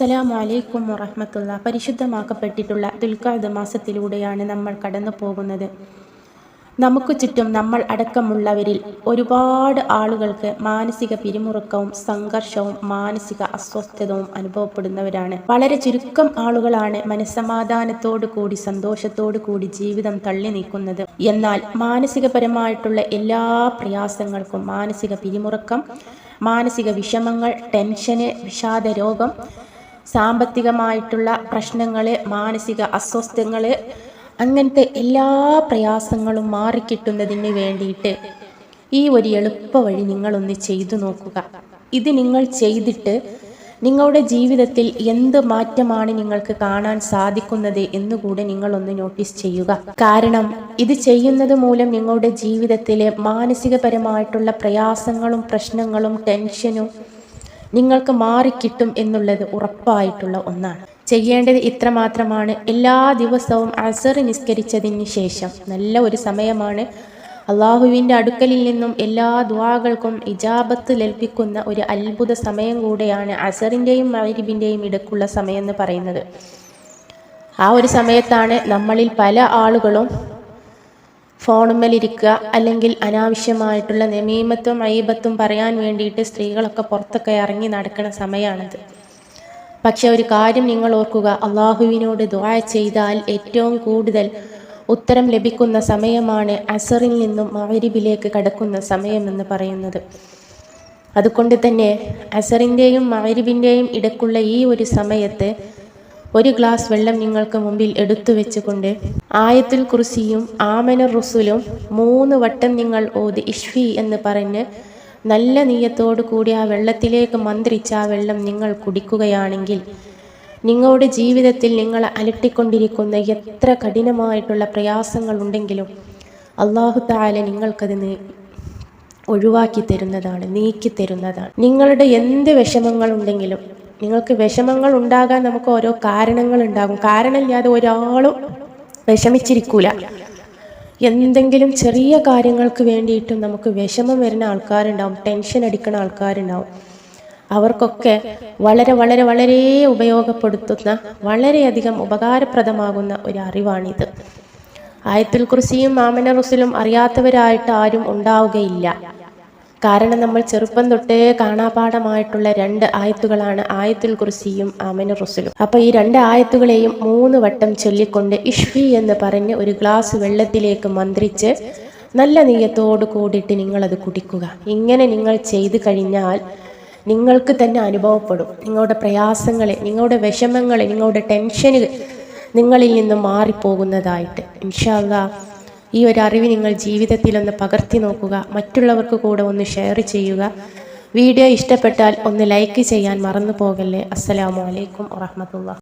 അസ്സലാമു അലൈക്കും വറഹമത്തുള്ള. പരിശുദ്ധമാക്കപ്പെട്ടിട്ടുള്ള ദുൽഖാദ് മാസത്തിലൂടെയാണ് നമ്മൾ കടന്നു പോകുന്നത് നമുക്ക് ചുറ്റും നമ്മൾ അടക്കമുള്ളവരിൽ ഒരുപാട് ആളുകൾക്ക് മാനസിക പിരിമുറുക്കവും സംഘർഷവും മാനസിക അസ്വസ്ഥതവും അനുഭവപ്പെടുന്നവരാണ്. വളരെ ചുരുക്കം ആളുകളാണ് മനസ്സമാധാനത്തോടു കൂടി സന്തോഷത്തോടു കൂടി ജീവിതം തള്ളി നീക്കുന്നത്. എന്നാൽ മാനസികപരമായിട്ടുള്ള എല്ലാ പ്രയാസങ്ങൾക്കും മാനസിക പിരിമുറുക്കം മാനസിക വിഷമങ്ങൾ ടെൻഷന് വിഷാദ രോഗം സാമ്പത്തികമായിട്ടുള്ള പ്രശ്നങ്ങൾ മാനസിക അസ്വസ്ഥങ്ങൾ അങ്ങനത്തെ എല്ലാ പ്രയാസങ്ങളും മാറിക്കിട്ടുന്നതിന് വേണ്ടിയിട്ട് ഈ ഒരു എളുപ്പ വഴി നിങ്ങളൊന്ന് ചെയ്തു നോക്കുക. ഇത് നിങ്ങൾ ചെയ്തിട്ട് നിങ്ങളുടെ ജീവിതത്തിൽ എന്ത് മാറ്റമാണ് നിങ്ങൾക്ക് കാണാൻ സാധിക്കുന്നത് എന്നുകൂടെ നിങ്ങളൊന്ന് നോട്ടീസ് ചെയ്യുക. കാരണം ഇത് ചെയ്യുന്നത് മൂലം നിങ്ങളുടെ ജീവിതത്തിലെ മാനസികപരമായിട്ടുള്ള പ്രയാസങ്ങളും പ്രശ്നങ്ങളും ടെൻഷനും നിങ്ങൾക്ക് മാറിക്കിട്ടും എന്നുള്ളത് ഉറപ്പായിട്ടുള്ള ഒന്നാണ്. ചെയ്യേണ്ടത് ഇത്ര മാത്രമാണ് എല്ലാ ദിവസവും അസർ നിസ്കരിച്ചതിന് ശേഷം. നല്ല ഒരു സമയമാണ്. അള്ളാഹുവിന്റെ അടുക്കലിൽ നിന്നും എല്ലാ ദ്വാകൾക്കും ഇജാബത്ത് ലഭിക്കുന്ന ഒരു അത്ഭുത സമയം കൂടെയാണ് അസറിന്റെയും മൈരിബിന്റെയും ഇടക്കുള്ള സമയം എന്ന് പറയുന്നത്. ആ ഒരു സമയത്താണ് നമ്മളിൽ പല ആളുകളും ഫോണുമ്മലിരിക്കുക അല്ലെങ്കിൽ അനാവശ്യമായിട്ടുള്ള നെമീമത്തും അയ്യബത്തും പറയാൻ വേണ്ടിയിട്ട് സ്ത്രീകളൊക്കെ പുറത്തൊക്കെ ഇറങ്ങി നടക്കുന്ന സമയമാണത് പക്ഷെ ഒരു കാര്യം നിങ്ങൾ ഓർക്കുക അള്ളാഹുവിനോട് ദ്വായ ചെയ്താൽ ഏറ്റവും കൂടുതൽ ഉത്തരം ലഭിക്കുന്ന സമയമാണ് അസറിൽ നിന്നും മകരിബിലേക്ക് കടക്കുന്ന സമയമെന്ന് പറയുന്നത്. അതുകൊണ്ട് തന്നെ അസറിന്റെയും മകരിബിന്റെയും ഇടക്കുള്ള ഈ ഒരു സമയത്ത് ഒരു ഗ്ലാസ് വെള്ളം നിങ്ങൾക്ക് മുമ്പിൽ എടുത്തു വെച്ചുകൊണ്ട് ആയത്തുൽ കുർസിയും ആമന റുസുലും മൂന്ന് വട്ടം നിങ്ങൾ ഓതി ഇഷ്ഫി എന്ന് പറഞ്ഞ് നല്ല നീയത്തോടു കൂടി ആ വെള്ളത്തിലേക്ക് മന്ത്രിച്ച ആ വെള്ളം നിങ്ങൾ കുടിക്കുകയാണെങ്കിൽ നിങ്ങളുടെ ജീവിതത്തിൽ നിങ്ങൾ അലട്ടിക്കൊണ്ടിരിക്കുന്ന എത്ര കഠിനമായിട്ടുള്ള പ്രയാസങ്ങൾ ഉണ്ടെങ്കിലും അള്ളാഹു താല നിങ്ങൾക്കത് ഒഴിവാക്കി തരുന്നതാണ് നീക്കി തരുന്നതാണ്. നിങ്ങളുടെ എന്ത് വിഷമങ്ങളുണ്ടെങ്കിലും നിങ്ങൾക്ക് വിഷമങ്ങൾ ഉണ്ടാകാൻ നമുക്ക് ഓരോ കാരണങ്ങൾ ഉണ്ടാകും. കാരണമില്ലാതെ ഒരാളും വിഷമിച്ചിരിക്കൂല. എന്തെങ്കിലും ചെറിയ കാര്യങ്ങൾക്ക് വേണ്ടിയിട്ടും നമുക്ക് വിഷമം വരുന്ന ആൾക്കാരുണ്ടാവും ടെൻഷൻ അടിക്കുന്ന ആൾക്കാരുണ്ടാവും. അവർക്കൊക്കെ വളരെ വളരെ വളരെ ഉപയോഗപ്പെടുത്തുന്ന വളരെയധികം ഉപകാരപ്രദമാകുന്ന ഒരു അറിവാണിത് ആയത്തുൽ കുറിസിയും മാമന റുസിലും അറിയാത്തവരായിട്ട് ആരും ഉണ്ടാവുകയില്ല. കാരണം നമ്മൾ ചെറുപ്പം തൊട്ടേ കാണാപാഠമായിട്ടുള്ള രണ്ട് ആയത്തുകളാണ് ആയത്തുൽ കുറിസിയും ആമന റുസിലും. അപ്പൊ ഈ രണ്ട് ആയത്തുകളെയും മൂന്ന് വട്ടം ചൊല്ലിക്കൊണ്ട് ഇഷ്ഫി എന്ന് പറഞ്ഞ് ഒരു ഗ്ലാസ് വെള്ളത്തിലേക്ക് മന്ത്രിച്ച് നല്ല നീയത്തോട് കൂടിയിട്ട് നിങ്ങളത് കുടിക്കുക. ഇങ്ങനെ നിങ്ങൾ ചെയ്തു കഴിഞ്ഞാൽ നിങ്ങൾക്ക് തന്നെ അനുഭവപ്പെടും. നിങ്ങളുടെ പ്രയാസങ്ങളെ നിങ്ങളുടെ വിഷമങ്ങളെ നിങ്ങളുടെ ടെൻഷന് നിങ്ങളിൽ നിന്ന് മാറിപ്പോകുന്നതായിട്ട്. ഇൻഷാല്ല ഈ ഒരു അറിവ് നിങ്ങൾ ജീവിതത്തിൽ ഒന്ന് പകർത്തി നോക്കുക. മറ്റുള്ളവർക്ക് കൂടെ ഒന്ന് ഷെയർ ചെയ്യുക. വീഡിയോ ഇഷ്ടപ്പെട്ടാൽ ഒന്ന് ലൈക്ക് ചെയ്യാൻ മറന്നു പോകല്ലേ. അസ്സലാമു അലൈക്കും വറഹമത്തുള്ള